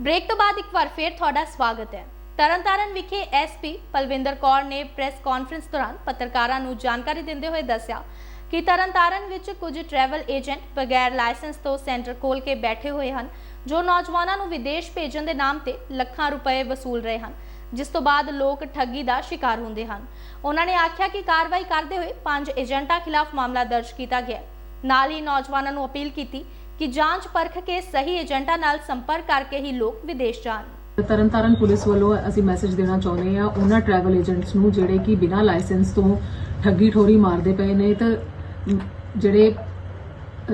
Break ਤੋਂ ਬਾਅਦ ਇੱਕ ਵਾਰ ਫੇਰ ਤੁਹਾਡਾ ਸਵਾਗਤ ਹੈ। ਤਰਨਤਾਰਨ ਵਿਖੇ ਐਸਪੀ ਪਲਵਿੰਦਰ ਕੌਰ ਨੇ ਪ੍ਰੈਸ ਕਾਨਫਰੰਸ ਦੌਰਾਨ ਪੱਤਰਕਾਰਾਂ ਨੂੰ ਜਾਣਕਾਰੀ ਦਿੰਦੇ ਹੋਏ ਦੱਸਿਆ ਕਿ ਤਰਨਤਾਰਨ ਵਿੱਚ ਕੁਝ ਟਰੈਵਲ ਏਜੰਟ ਬਗੈਰ ਲਾਇਸੈਂਸ ਤੋਂ ਸੈਂਟਰ ਖੋਲ ਕੇ ਬੈਠੇ ਹੋਏ ਹਨ, ਜੋ ਨੌਜਵਾਨਾਂ ਨੂੰ ਵਿਦੇਸ਼ ਭੇਜਣ ਦੇ ਨਾਮ ਤੇ ਲੱਖਾਂ ਰੁਪਏ ਵਸੂਲ ਰਹੇ ਹਨ, ਜਿਸ ਤੋਂ ਬਾਅਦ ਲੋਕ ਠੱਗੀ ਦਾ ਸ਼ਿਕਾਰ ਹੁੰਦੇ ਹਨ। ਉਹਨਾਂ ਨੇ ਆਖਿਆ ਕਿ ਕਾਰਵਾਈ ਕਰਦੇ ਹੋਏ ਪੰਜ ਏਜੰਟਾਂ ਖਿਲਾਫ ਮਾਮਲਾ ਦਰਜ ਕੀਤਾ ਗਿਆ। ਨਾਲ ਹੀ ਨੌਜਵਾਨਾਂ ਨੂੰ ਅਪੀਲ ਕੀਤੀ ਕਿ ਜਾਂਚ ਪਰਖ ਕੇ ਸਹੀ ਏਜੰਟਾਂ ਨਾਲ ਸੰਪਰਕ ਕਰਕੇ ਹੀ ਲੋਕ ਵਿਦੇਸ਼ ਜਾਣ। ਤਰਨਤਾਰਨ ਪੁਲਿਸ ਵੱਲੋਂ ਅਸੀਂ ਮੈਸੇਜ ਦੇਣਾ ਚਾਹੁੰਦੇ ਆ ਉਹਨਾਂ ਟਰੈਵਲ ਏਜੰਟਸ ਨੂੰ ਜਿਹੜੇ ਕਿ ਬਿਨਾਂ ਲਾਇਸੈਂਸ ਤੋਂ ਠੱਗੀ ਠੋਰੀ ਮਾਰਦੇ ਪਏ ਨੇ ਤਾਂ ਜਿਹੜੇ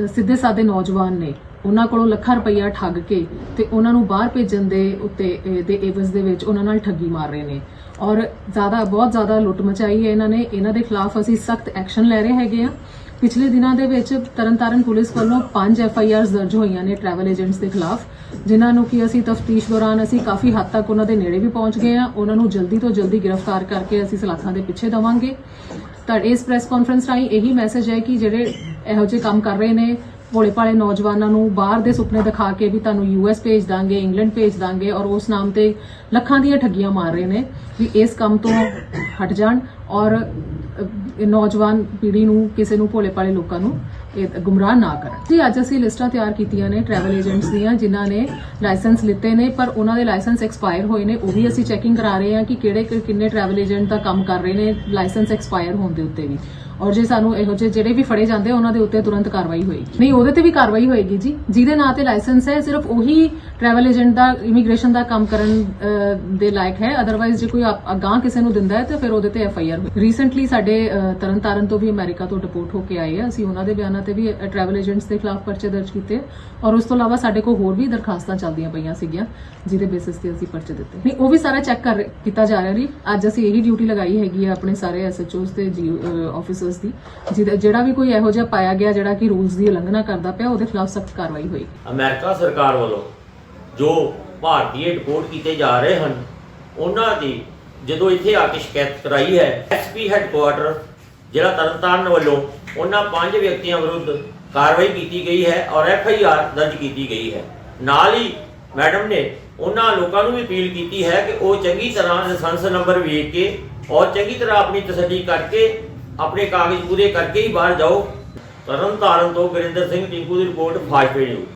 ਸਿੱਧੇ ਸਾਦੇ ਨੌਜਵਾਨ ਨੇ, ਉਹਨਾਂ ਕੋਲੋਂ ਲੱਖਾਂ ਰੁਪਈਆ ਠੱਗ ਕੇ ਤੇ ਉਹਨਾਂ ਨੂੰ ਬਾਹਰ ਭੇਜਣ ਦੇ ਉੱਤੇ ਦੇ ਏਵਜ਼ ਦੇ ਵਿੱਚ ਉਹਨਾਂ ਨਾਲ ਠੱਗੀ ਮਾਰ ਰਹੇ ਨੇ। ਔਰ ਜ਼ਿਆਦਾ, ਬਹੁਤ ਜ਼ਿਆਦਾ ਲੁੱਟ ਮਚਾਈ ਹੈ ਇਹਨਾਂ ਨੇ। ਇਹਨਾਂ ਦੇ ਖਿਲਾਫ ਅਸੀਂ ਸਖਤ ਐਕਸ਼ਨ ਲੈ ਰਹੇ ਹੈਗੇ ਆ ਪਿਛਲੇ ਦਿਨਾਂ ਦੇ ਵਿੱਚ ਤਰਨਤਾਰਨ ਪੁਲਿਸ ਵੱਲੋਂ 5 ਐਫ ਆਈ ਆਰਸ ਦਰਜ ਹੋਈਆਂ ਨੇ ਟਰੈਵਲ ਏਜੰਟਸ ਦੇ ਖਿਲਾਫ, ਜਿਨ੍ਹਾਂ ਨੂੰ ਕਿ ਅਸੀਂ ਤਫਤੀਸ਼ ਦੌਰਾਨ ਅਸੀਂ ਕਾਫੀ ਹੱਦ ਤੱਕ ਉਹਨਾਂ ਦੇ ਨੇੜੇ ਵੀ ਪਹੁੰਚ ਗਏ ਆ ਉਹਨਾਂ ਨੂੰ ਜਲਦੀ ਤੋਂ ਜਲਦੀ ਗ੍ਰਿਫਤਾਰ ਕਰਕੇ ਅਸੀਂ ਸਲਾਖਾਂ ਦੇ ਪਿੱਛੇ ਦਵਾਂਗੇ। ਤਾਂ ਇਸ ਪ੍ਰੈਸ ਕਾਨਫਰੰਸ ਰਾਹੀਂ ਇਹੀ ਮੈਸੇਜ ਹੈ ਕਿ ਜਿਹੜੇ ਇਹੋ ਜਿਹੇ ਕੰਮ ਕਰ ਰਹੇ ਨੇ ਭੋਲੇ ਭਾਲੇ ਨੌਜਵਾਨਾਂ ਨੂੰ ਬਾਹਰ ਦੇ ਸੁਪਨੇ ਦਿਖਾ ਕੇ ਵੀ ਤੁਹਾਨੂੰ ਯੂਐਸ ਭੇਜ ਦਾਂਗੇ ਇੰਗਲੈਂਡ ਭੇਜ ਦਾਂਗੇ ਔਰ ਉਸ ਨਾਮ ਤੇ ਲੱਖਾਂ ਦੀਆਂ ਠੱਗੀਆਂ ਮਾਰ ਰਹੇ ਨੇ ਵੀ ਇਸ ਕੰਮ ਤੋਂ ਹਟ ਜਾਣ ਔਰ ਨੌਜਵਾਨ ਪੀੜ੍ਹੀ ਨੂੰ, ਕਿਸੇ ਨੂੰ ਭੋਲੇ ਭਾਲੇ ਲੋਕਾਂ ਨੂੰ ਗੁੰਮਰਾਹ ਨਾ ਕਰਨ। ਜੀ, ਅੱਜ ਅਸੀਂ ਲਿਸਟਾਂ ਤਿਆਰ ਕੀਤੀਆਂ ਨੇ ਟਰੈਵਲ ਏਜੰਟਸ ਦੀਆਂ, ਜਿਨ੍ਹਾਂ ਨੇ ਲਾਇਸੈਂਸ ਲਿੱਤੇ ਨੇ, ਪਰ ਉਹਨਾਂ ਦੇ ਲਾਇਸੈਂਸ ਐਕਸਪਾਇਰ ਹੋਏ ਨੇ, ਉਹ ਵੀ ਅਸੀਂ ਚੈਕਿੰਗ ਕਰਾ ਰਹੇ ਹਾਂ ਕਿ ਕਿਹੜੇ ਕਿੰਨੇ ਟਰੈਵਲ ਏਜੰਟ ਦਾ ਕੰਮ ਕਰ ਰਹੇ ਨੇ ਲਾਇਸੈਂਸ ਐਕਸਪਾਇਰ ਹੋਣ ਦੇ ਉੱਤੇ ਵੀ। ਔਰ ਜੇ ਸਾਨੂੰ ਇਹੋ ਜਿਹੇ ਜਿਹੜੇ ਵੀ ਫੜੇ ਜਾਂਦੇ ਆ, ਉਹਨਾਂ ਦੇ ਉੱਤੇ ਤੁਰੰਤ ਕਾਰਵਾਈ ਹੋਏਗੀ। ਨਹੀਂ ਉਹਦੇ ਤੇ ਵੀ ਕਾਰਵਾਈ ਹੋਏਗੀ ਜੀ। ਜਿਹਦੇ ਨਾਂ ਤੇ ਲਾਇਸੈਂਸ ਹੈ ਸਿਰਫ ਉਹੀ ਟਰੈਵਲ ਏਜੰਟ ਦਾ ਇਮੀਗ੍ਰੇਸ਼ਨ ਦਾ ਕੰਮ ਕਰਨ ਦੇ ਲਾਇਕ ਹੈ। ਅਦਰਵਾਈਜ਼ ਜੇ ਕੋਈ ਆਪ- ਕਿਸੇ ਨੂੰ ਦਿੰਦਾ ਹੈ ਤਾਂ ਫਿਰ ਉਹਦੇ ਤੇ ਐਫ ਆਈ ਆਰ ਹੋਈ ਰੀਸੈਂਟਲੀ ਸਾਡੇ ਤਰਨਤਾਰਨ ਤੋਂ ਵੀ ਅਮਰੀਕਾ ਤੋਂ ਡਿਪੋਰਟ ਹੋ ਕੇ ਆਏ ਆ। ਅਸੀਂ ਉਹਨਾਂ ਦੇ ਬਿਆਨਾਂ ਤੇ ਵੀ ਟਰੈਵਲ ਏਜੰਟਸ ਦੇ ਖਿਲਾਫ ਪਰਚੇ ਦਰਜ ਕੀਤੇ। ਔਰ ਉਸ ਤੋਂ ਇਲਾਵਾ ਸਾਡੇ ਕੋਲ ਹੋਰ ਵੀ ਦਰਖਾਸਤਾਂ ਚੱਲਦੀਆਂ ਪਈਆਂ ਸੀਗੀਆਂ ਜਿਹਦੇ ਬੇਸਿਸ ਤੇ ਅਸੀਂ ਪਰਚੇ ਦਿੱਤੇ। ਨਹੀਂ ਉਹ ਵੀ ਸਾਰਾ ਚੈੱਕ ਕਰ ਕੀਤਾ ਜਾ ਰਿਹਾ ਜੀ। ਅੱਜ ਅਸੀਂ ਇਹੀ ਡਿਊਟੀ ਲਗਾਈ ਹੈਗੀ ਆ ਆਪਣੇ ਸਾਰੇ ਐਸਐਚਓਸ ਤੇ ਜੀ ਆਫੀਸਰਸ ਦੀ, ਜਿਹਦਾ ਜਿਹੜਾ ਵੀ ਕੋਈ ਇਹੋ ਜਿਹਾ ਪਾਇਆ ਗਿਆ ਜਿਹੜਾ ਕਿ ਰੂਲਸ ਦੀ ਉਲੰਘਣਾ ਕਰਦਾ ਪਿਆ, ਉਹਦੇ ਖਿਲਾਫ ਸਖਤ ਕਾਰਵਾਈ ਹੋਏਗੀ। ਅਮਰੀਕਾ ਸਰਕਾਰ ਵੱਲੋਂ ਜੋ ਭਾਰਤੀਏ ਡਿਪੋਰਟ ਕੀਤੇ ਜਾ ਰਹੇ ਹਨ, ਉਹਨਾਂ ਦੀ ਜਦੋਂ ਇੱਥੇ ਆ ਕੇ ਸ਼ਿਕਾਇਤ ਕਰਾਈ ਹੈ ਐਸਪੀ ਹੈੱਡਕੁਆਟਰ ਜ਼ਿਲ੍ਹਾ ਤਰਨਤਾਰਨ ਵੱਲੋਂ ਉਹਨਾਂ ਪੰਜ ਵਿਅਕਤੀਆਂ ਵਿਰੁੱਧ ਕਾਰਵਾਈ ਕੀਤੀ ਗਈ ਹੈ ਔਰ ਐਫ ਆਈ ਆਰ ਦਰਜ ਕੀਤੀ ਗਈ ਹੈ। ਨਾਲ ਹੀ ਮੈਡਮ ਨੇ ਉਹਨਾਂ ਲੋਕਾਂ ਨੂੰ ਵੀ ਅਪੀਲ ਕੀਤੀ ਹੈ ਕਿ ਉਹ ਚੰਗੀ ਤਰ੍ਹਾਂ ਲਾਇਸੈਂਸ ਨੰਬਰ ਵੇਖ ਕੇ ਔਰ ਚੰਗੀ ਤਰ੍ਹਾਂ ਆਪਣੀ ਤਸੱਲੀ ਕਰਕੇ ਆਪਣੇ ਕਾਗਜ਼ ਪੂਰੇ ਕਰਕੇ ਹੀ ਬਾਹਰ ਜਾਓ। ਤਰਨਤਾਰਨ ਤੋਂ ਗੁਰਿੰਦਰ ਸਿੰਘ ਟਿੰਕੂ ਦੀ ਰਿਪੋਰਟ ਫਾਸਟ ਨਿਊਜ਼